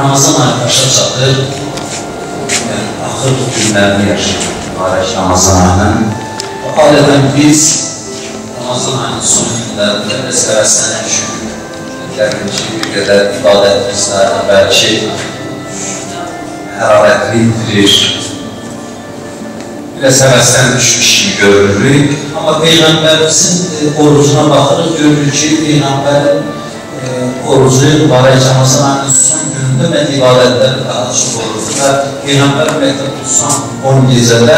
Ramazan ayı başa çatır. Yəni, axır günlərini yaşayır mübarək Ramazan ayının. Adətən biz Ramazan ayının son günlərində biz həvəslənən şükür. Gəlin ki, bir qədər ibadətimizdə bəlkə hərarətli itirir. Biraz həvəsdən düşmüş kimi görürük. Amma Peyğəmbərimizin orucuna baxırıq, görürük ki, Peyğəmbərin orucu mübarək Ramazan ayının son günündə mən ibadətləri daha çox olurdu və Peyğəmbər ümumiyyətlə tutsan 10 gecədə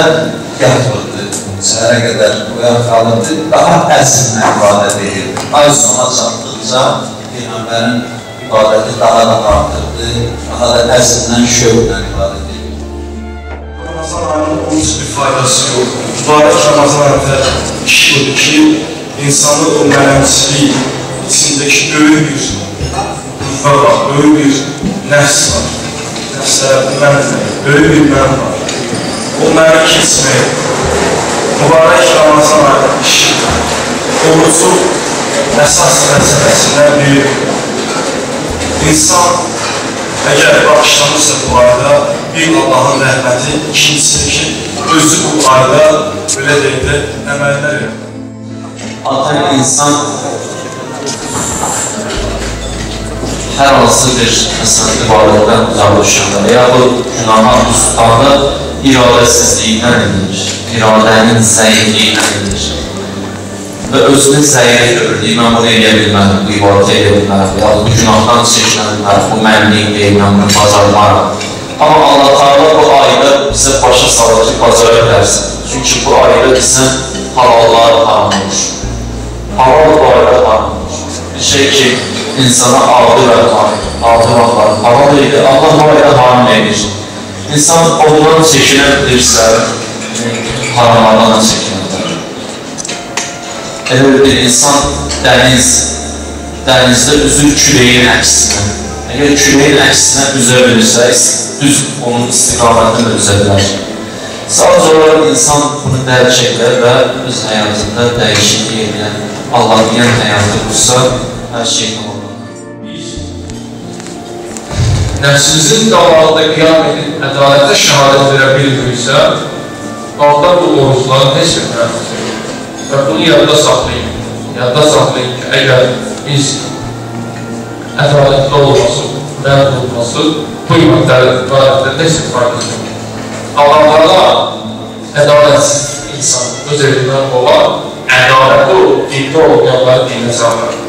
yatırdı, səhərə qədər oyaq qalırdı, daha əzmlə ibadət edirdi. Ay sona çatdıqca Peyğəmbərin ibadəti daha da artırdı, daha da əzmlə, şövqlə ibadət edirdi. Ramazan ayının onun heç bir faydası yox. Mübarək Ramazan ayında iş budur ki, insanı o mənəmçiliyi, içindəki böyük bir var, böyük bir nəfs var. Nəfslərdə mən böyük bir mən var. O məni keçmək, mübarək Ramazan ayı işi, orucu əsas vəzifəsindən biri. İnsan əgər bağışlanırsa bu ayda, bir Allahın rəhməti, ikincisi ki, özü bu ayda belə deyək də əməllər edir. Atan insan hər hansı bir məsələn, ibadətdən uzaq düşəndə və yaxud günaha tutanda iradəsizliyindən edilir, iradənin zəifliyindən edilir və özünü zəif görür, mən bunu edə bu ibadət edə bilmərəm, ya bu günahdan çekinə bilmərəm, bu mənliyim deyil, mən bunu bacarmaram. Amma Allah Teala bu ayda bizə başa salır ki, bacara bilərsən. Çünki bu ayda bizə halallar harammış. Halal bu ayda harammış. Bir şey ki, insana aldı və aldı vaxtlar halal idi, Allah ayda haram edir. İnsan ondan çəkinə bilirsə, haramlardan da çəkinə bilər. Elə bir insan dəniz, dənizdə üzür küləyin əksinə. Əgər küləyin əksinə üzə bilirsə, düz onun istiqamətini üzə bilər. Sadəcə olaraq insan bunu dərk edir və öz həyatında dəyişiklik edən, Allah deyən həyatı qursa, hər şey tamam. Nəfsimizin qabağında qiyam edib ədalətə şəhadət verə bilmirsə, halda bu orucların heç bir mənası yox. Və bunu yadda saxlayın. Yadda saxlayın ki, əgər biz ədalətli olması, mənim olması bu ibadətlərdə heç bir faydası yox. Allahlara ədalətsiz insan öz evindən olar, ədalətli olub, dində olmayanları dinə salır.